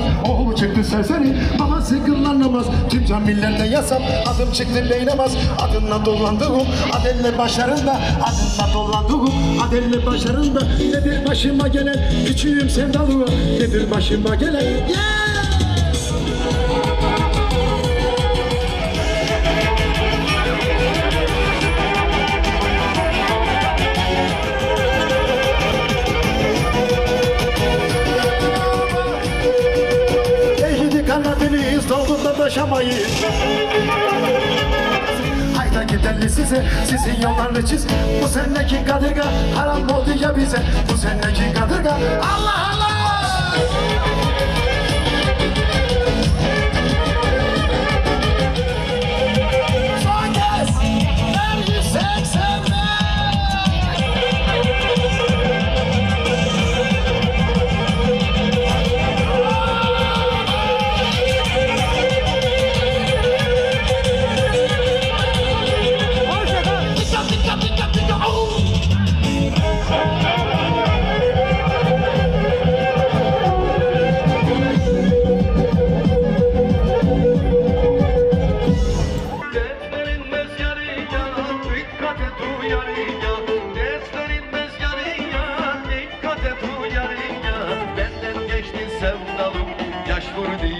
olmaz Oğlu çıktı serseri. Babası kıllanamaz Tüm camillerle yasam adım çıktı beynamaz. Adınla dolandığım adelle başarında. Adınla dolandığım adelle başarında. Nedir başıma gelen? Küçüğüm sevdalığım Nedir başıma gelen? Yeah! Kanadınız dolduğunda taşamayız Hayda giderli size sizin yollarını çiz. Bu seneki kadırga haram oldu ya bize. Bu seneki kadırga Allah Allah sevdalım, yaş vurdu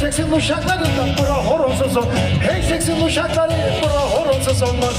seksin uşaklarından bura horonsuz ol Hey seksin uşakları bura horonsuz olmaz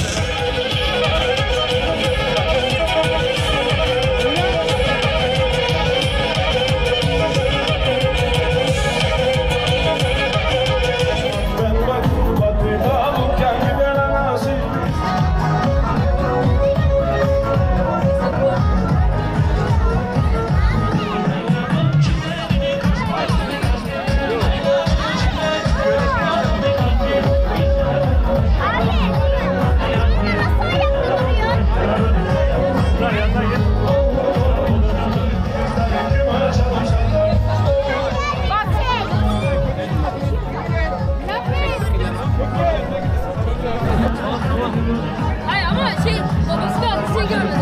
Thank you.